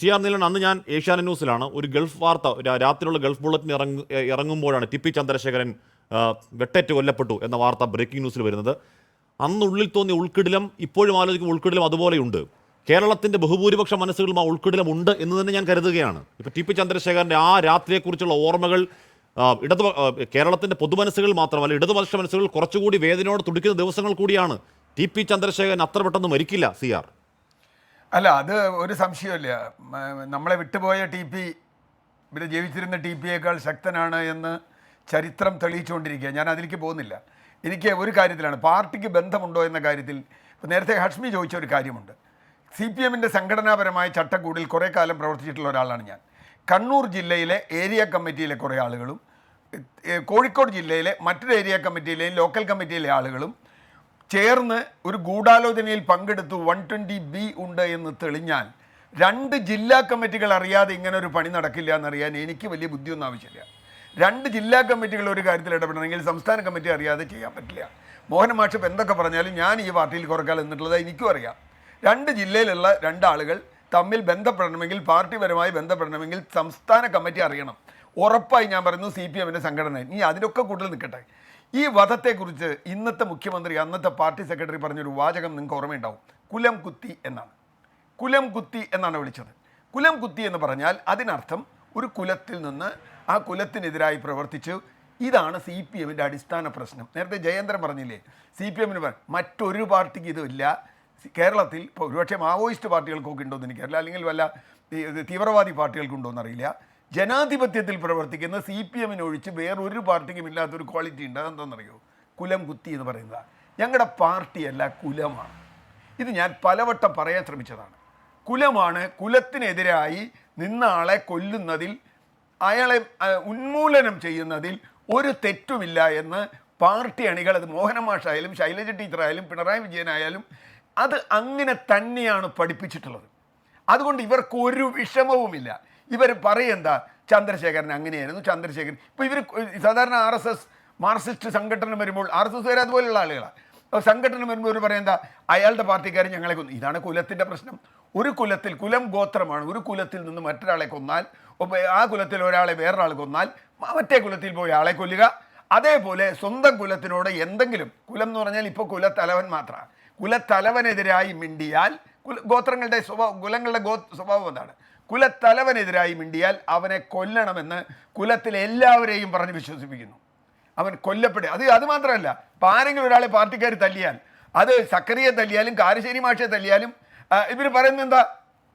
C R നീലൻ അന്ന് ഞാൻ ഏഷ്യാനെറ്റ് ന്യൂസിലാണ് ഒരു ഗൾഫ് വാർത്ത രാത്രിയുള്ള ഗൾഫ് ബുള്ളറ്റിന് ഇറങ്ങ ഇറങ്ങുമ്പോഴാണ് ടി പി ചന്ദ്രശേഖരൻ വെട്ടേറ്റ് കൊല്ലപ്പെട്ടു എന്ന വാർത്ത ബ്രേക്കിംഗ് ന്യൂസിൽ വരുന്നത്. അന്നുള്ളിൽ തോന്നിയ ഉൾക്കിടിലം ഇപ്പോഴും ആലോചിക്കുമ്പോൾ ഉൾക്കിടിലം അതുപോലെയുണ്ട്. കേരളത്തിന്റെ ബഹുഭൂരിപക്ഷ മനസ്സുകളും ആ ഉൾക്കിടിലം ഉണ്ട് എന്ന് തന്നെ ഞാൻ കരുതുകയാണ്. ഇപ്പോൾ ടി പി ചന്ദ്രശേഖരന്റെ ആ രാത്രിയെക്കുറിച്ചുള്ള ഓർമ്മകൾ ഇടതു കേരളത്തിന്റെ പൊതുമനസ്സുകൾ മാത്രമല്ല ഇടതുപക്ഷ മനസ്സുകൾ കുറച്ചുകൂടി വേദനയോട് തുടിക്കുന്ന ദിവസങ്ങൾ കൂടിയാണ് ടി പി ചന്ദ്രശേഖരൻ അത്ര പെട്ടെന്ന് മരിക്കില്ല സി ആർ അല്ല അത് ഒരു സംശയമില്ല നമ്മളെ വിട്ടുപോയ ടി പി ഇവിടെ ജീവിച്ചിരുന്ന ടി പിയേക്കാൾ ശക്തനാണ് എന്ന് ചരിത്രം തെളിയിച്ചുകൊണ്ടിരിക്കുക. ഞാൻ അതിലേക്ക് പോകുന്നില്ല. എനിക്ക് ഒരു കാര്യത്തിലാണ് പാർട്ടിക്ക് ബന്ധമുണ്ടോ എന്ന കാര്യത്തിൽ ഇപ്പോൾ നേരത്തെ ഹഷ്മി ചോദിച്ച ഒരു കാര്യമുണ്ട്. സി പി എമ്മിന്റെ സംഘടനാപരമായ ചട്ടക്കൂടിൽ കുറേ കാലം പ്രവർത്തിച്ചിട്ടുള്ള ഒരാളാണ് ഞാൻ. കണ്ണൂർ ജില്ലയിലെ ഏരിയ കമ്മിറ്റിയിലെ കുറേ ആളുകളും കോഴിക്കോട് ജില്ലയിലെ മറ്റൊരു ഏരിയ കമ്മിറ്റിയിലെയും ലോക്കൽ കമ്മിറ്റിയിലെ ആളുകളും ചേർന്ന് ഒരു ഗൂഢാലോചനയിൽ പങ്കെടുത്തു വൺ ട്വന്റി ബി ഉണ്ട് എന്ന് തെളിഞ്ഞാൽ രണ്ട് ജില്ലാ കമ്മിറ്റികൾ അറിയാതെ ഇങ്ങനെ ഒരു പണി നടക്കില്ല എന്നറിയാൻ എനിക്ക് വലിയ ബുദ്ധിയൊന്നും ആവശ്യമില്ല. രണ്ട് ജില്ലാ കമ്മിറ്റികൾ ഒരു കാര്യത്തിൽ ഇടപെടണമെങ്കിൽ സംസ്ഥാന കമ്മിറ്റി അറിയാതെ ചെയ്യാൻ പറ്റില്ല. മോഹൻ മാഷപ്പ് എന്തൊക്കെ പറഞ്ഞാലും ഞാൻ ഈ പാർട്ടിയിൽ കുറയ്ക്കാൻ എന്നിട്ടുള്ളത് എനിക്കും അറിയാം. രണ്ട് ജില്ലയിലുള്ള രണ്ടാളുകൾ തമ്മിൽ ബന്ധപ്പെടണമെങ്കിൽ പാർട്ടിപരമായി ബന്ധപ്പെടണമെങ്കിൽ സംസ്ഥാന കമ്മിറ്റി അറിയണം. ഉറപ്പായി ഞാൻ പറയുന്നു സി പി എമ്മിന്റെ സംഘടന ഇനി അതിനൊക്കെ കൂടുതൽ നിൽക്കട്ടെ. ഈ വധത്തെക്കുറിച്ച് ഇന്നത്തെ മുഖ്യമന്ത്രി അന്നത്തെ പാർട്ടി സെക്രട്ടറി പറഞ്ഞൊരു വാചകം നിങ്ങൾക്ക് ഓർമ്മയുണ്ടാവും. കുലം കുത്തി എന്നാണ്. കുലം കുത്തി എന്നാണ് വിളിച്ചത്. കുലം കുത്തി എന്ന് പറഞ്ഞാൽ അതിനർത്ഥം ഒരു കുലത്തിൽ നിന്ന് ആ കുലത്തിനെതിരായി പ്രവർത്തിച്ച് ഇതാണ് സി പി എമ്മിന്റെ അടിസ്ഥാന പ്രശ്നം. നേരത്തെ ജയേന്ദ്രൻ പറഞ്ഞില്ലേ സി പി എമ്മിന് മറ്റൊരു പാർട്ടിക്ക് ഇതില്ല കേരളത്തിൽ ഇപ്പോൾ ഒരുപക്ഷെ മാവോയിസ്റ്റ് പാർട്ടികൾക്കൊക്കെ ഉണ്ടോ എന്ന് എനിക്കറിയില്ല അല്ലെങ്കിൽ വല്ല തീവ്രവാദി പാർട്ടികൾക്കുണ്ടോ എന്നറിയില്ല ജനാധിപത്യത്തിൽ പ്രവർത്തിക്കുന്ന സി പി എമ്മിനൊഴിച്ച് വേറൊരു പാർട്ടിക്കും ഇല്ലാത്തൊരു ക്വാളിറ്റി ഉണ്ട്. അതെന്താണെന്നറിയോ? കുലം കുത്തി എന്ന് പറയുന്നത്. ഞങ്ങളുടെ പാർട്ടിയല്ല കുലമാണ്. ഇത് ഞാൻ പലവട്ടം പറയാൻ ശ്രമിച്ചതാണ്. കുലമാണ് കുലത്തിനെതിരായി നിന്ന ആളെ കൊല്ലുന്നതിൽ അയാളെ ഉന്മൂലനം ചെയ്യുന്നതിൽ ഒരു തെറ്റുമില്ല എന്ന് പാർട്ടി അണികൾ അത് മോഹന മാഷായാലും ശൈലജ ടീച്ചറായാലും പിണറായി വിജയനായാലും അത് അങ്ങനെ തന്നെയാണ് പഠിപ്പിച്ചിട്ടുള്ളത്. അതുകൊണ്ട് ഇവർക്ക് ഒരു വിഷമവുമില്ല. ഇവർ പറയെന്താ? ചന്ദ്രശേഖരൻ അങ്ങനെയായിരുന്നു. ചന്ദ്രശേഖരൻ ഇപ്പോൾ ഇവർ സാധാരണ ആർ എസ് എസ് മാർക്സിസ്റ്റ് സംഘടന വരുമ്പോൾ ആർ എസ് എസ് വരെ അതുപോലെയുള്ള ആളുകളാണ്. സംഘടന വരുമ്പോൾ ഇവർ പറയുന്നത് അയാളുടെ പാർട്ടിക്കാർ ഞങ്ങളെ കൊന്നു. ഇതാണ് കുലത്തിന്റെ പ്രശ്നം. ഒരു കുലത്തിൽ കുലം ഗോത്രമാണ്. ഒരു കുലത്തിൽ നിന്ന് മറ്റൊരാളെ കൊന്നാൽ ആ കുലത്തിൽ ഒരാളെ വേറൊരാൾ കൊന്നാൽ മറ്റേ കുലത്തിൽ പോയി ആളെ കൊല്ലുക. അതേപോലെ സ്വന്തം കുലത്തിനോട് എന്തെങ്കിലും കുലം എന്ന് പറഞ്ഞാൽ ഇപ്പോൾ കുലത്തലവൻ മാത്രമാണ്. കുലത്തലവനെതിരായി മിണ്ടിയാൽ ഗോത്രങ്ങളുടെ സ്വഭാവം കുലങ്ങളുടെ ഗോ സ്വഭാവം എന്താണ്? കുലത്തലവനെതിരായി മിണ്ടിയാൽ അവനെ കൊല്ലണമെന്ന് കുലത്തിലെ എല്ലാവരെയും പറഞ്ഞ് വിശ്വസിപ്പിക്കുന്നു. അവൻ കൊല്ലപ്പെടുക. അത് അത് മാത്രമല്ല ഇപ്പം ആരെങ്കിലും ഒരാളെ പാർട്ടിക്കാർ തല്ലിയാൽ അത് സക്കറിയെ തല്ലിയാലും കാരശ്ശേരി മാഷെ തല്ലിയാലും ഇവർ പറയുന്നത് എന്താ?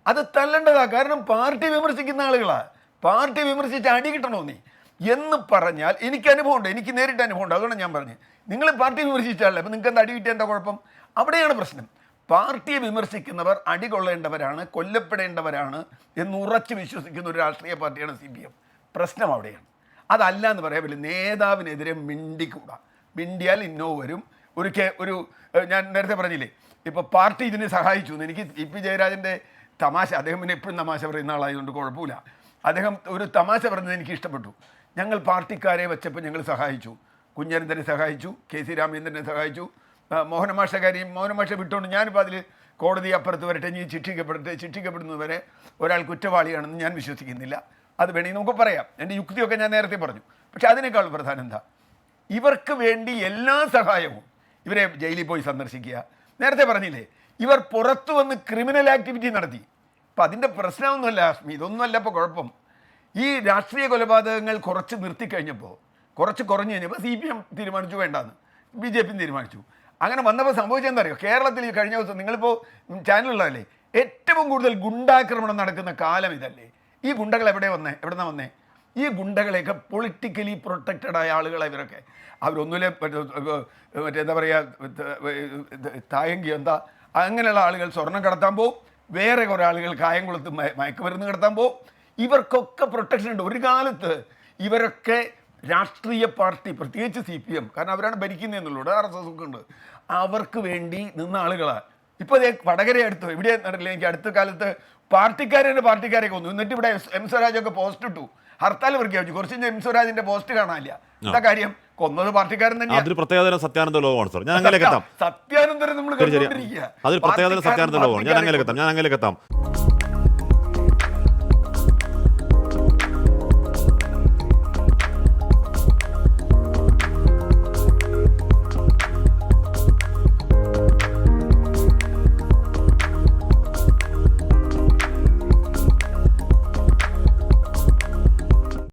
അത് തല്ലേണ്ടതാ. കാരണം പാർട്ടി വിമർശിക്കുന്ന ആളുകളാണ് പാർട്ടി വിമർശിച്ച് അടി കിട്ടണോ നീ? എന്ന് പറഞ്ഞാൽ എനിക്ക് അനുഭവമുണ്ട്. എനിക്ക് നേരിട്ട് അനുഭവമുണ്ട്. അതുകൊണ്ട് ഞാൻ പറഞ്ഞു നിങ്ങൾ പാർട്ടി വിമർശിച്ചാലേ അപ്പം നിങ്ങൾക്ക് എന്താ അടി കിട്ടിയ എന്താ കുഴപ്പം? അവിടെയാണ് പ്രശ്നം. പാർട്ടിയെ വിമർശിക്കുന്നവർ അടികൊള്ളേണ്ടവരാണ് കൊല്ലപ്പെടേണ്ടവരാണ് എന്ന് ഉറച്ചു വിശ്വസിക്കുന്ന ഒരു രാഷ്ട്രീയ പാർട്ടിയാണ് സി പി എം. പ്രശ്നം അവിടെയാണ്. അതല്ല എന്ന് പറയാൻ പറ്റില്ല. നേതാവിനെതിരെ മിണ്ടിക്കൂടാ. മിണ്ടിയാൽ ഇന്നോ വരും. ഒരു കെ ഒരു ഞാൻ നേരത്തെ പറഞ്ഞില്ലേ ഇപ്പോൾ പാർട്ടി ഇതിനെ സഹായിച്ചു എനിക്ക് ഇ പി ജയരാജന്റെ തമാശ അദ്ദേഹം പിന്നെ എപ്പോഴും തമാശ പറയുന്ന ആളായതുകൊണ്ട് കുഴപ്പമില്ല. അദ്ദേഹം ഒരു തമാശ പറഞ്ഞത് എനിക്ക് ഇഷ്ടപ്പെട്ടു. ഞങ്ങൾ പാർട്ടിക്കാരെ വെച്ചപ്പോൾ ഞങ്ങൾ സഹായിച്ചു. കുഞ്ഞനന്തനെ സഹായിച്ചു കെ സി രാമചന്ദ്രനെ സഹായിച്ചു. മോഹനമാഷ കാര്യം മോഹനമാഷ വിട്ടുകൊണ്ട് ഞാനിപ്പോൾ അതിൽ കോടതി അപ്പുറത്ത് വരട്ടെ ഇനി ശിക്ഷിക്കപ്പെടട്ടെ ശിക്ഷിക്കപ്പെടുന്നതുവരെ ഒരാൾ കുറ്റവാളിയാണെന്ന് ഞാൻ വിശ്വസിക്കുന്നില്ല. അത് വേണമെങ്കിൽ നമുക്ക് പറയാം. എന്റെ യുക്തിയൊക്കെ ഞാൻ നേരത്തെ പറഞ്ഞു. പക്ഷെ അതിനേക്കാൾ പ്രധാനം എന്താ? ഇവർക്ക് വേണ്ടി എല്ലാ സഹായവും ഇവരെ ജയിലിൽ പോയി സന്ദർശിക്കുക. നേരത്തെ പറഞ്ഞില്ലേ ഇവർ പുറത്തു വന്ന് ക്രിമിനൽ ആക്ടിവിറ്റി നടത്തി. അപ്പം അതിന്റെ പ്രശ്നമൊന്നുമല്ല ആസ്മി. ഇതൊന്നുമല്ല ഇപ്പോൾ കുഴപ്പം. ഈ രാഷ്ട്രീയ കൊലപാതകങ്ങൾ കുറച്ച് നിർത്തിക്കഴിഞ്ഞപ്പോൾ കുറച്ച് കുറഞ്ഞു കഴിഞ്ഞപ്പോൾ സി പി എം തീരുമാനിച്ചു വേണ്ടാന്ന്. ബി ജെ പി തീരുമാനിച്ചു. അങ്ങനെ വന്നപ്പോൾ സംഭവിച്ചെന്തറിയോ കേരളത്തിൽ ഈ കഴിഞ്ഞ ദിവസം നിങ്ങളിപ്പോൾ ചാനലുള്ളതല്ലേ ഏറ്റവും കൂടുതൽ ഗുണ്ടാക്രമണം നടക്കുന്ന കാലം ഇതല്ലേ? ഈ ഗുണ്ടകൾ എവിടെ വന്നേ? എവിടെ നിന്നാണ് വന്നേ? ഈ ഗുണ്ടകളെയൊക്കെ പൊളിറ്റിക്കലി പ്രൊട്ടക്റ്റഡ് ആയ ആളുകൾ ഇവരൊക്കെ. അവരൊന്നുമില്ല മറ്റേ എന്താ പറയുക തായങ്കി എന്താ അങ്ങനെയുള്ള ആളുകൾ സ്വർണം കടത്താൻ പോകും വേറെ കുറേ ആളുകൾ കായംകുളത്ത് മയ- മയക്കുമരുന്ന് കടത്താൻ പോകും ഇവർക്കൊക്കെ പ്രൊട്ടക്ഷൻ ഉണ്ട്. ഒരു കാലത്ത് ഇവരൊക്കെ രാഷ്ട്രീയ പാർട്ടി പ്രത്യേകിച്ച് സി പി എം കാരണം അവരാണ് ഭരിക്കുന്നതെന്നുള്ളൂ ആർ എസ് എസ് ഒക്കെ ഉണ്ട്. അവർക്ക് വേണ്ടി നിന്ന ആളുകളാണ് ഇപ്പോൾ അതേ വടകര അടുത്ത് ഇവിടെ നടക്കില്ല എനിക്ക് അടുത്ത കാലത്ത് പാർട്ടിക്കാരെ പാർട്ടിക്കാരെ കൊന്നു എന്നിട്ട് ഇവിടെ എം സ്വരാജൊക്കെ പോസ്റ്റ് ഇട്ടു. ഹർത്താൽ പ്രഖ്യാപിച്ചു. കുറച്ച് കഴിഞ്ഞാൽ എം സ്വരാജിന്റെ പോസ്റ്റ് കാണാനില്ല. എന്താ കാര്യം? കൊന്നത് പാർട്ടിക്കാരൻ തന്നെ അതൊരു പ്രത്യേകതരം സത്യാനന്ദ ലോകമാണ് സാർ. ഞാൻ അങ്ങനെ എത്താം സത്യാനന്തരം നമ്മൾ അതിൽ പ്രത്യേകതരം സത്യാനന്ദ ലോകമാണ്. ഞാൻ അങ്ങനെ എത്താം ഞാൻ അങ്ങനെ എത്താം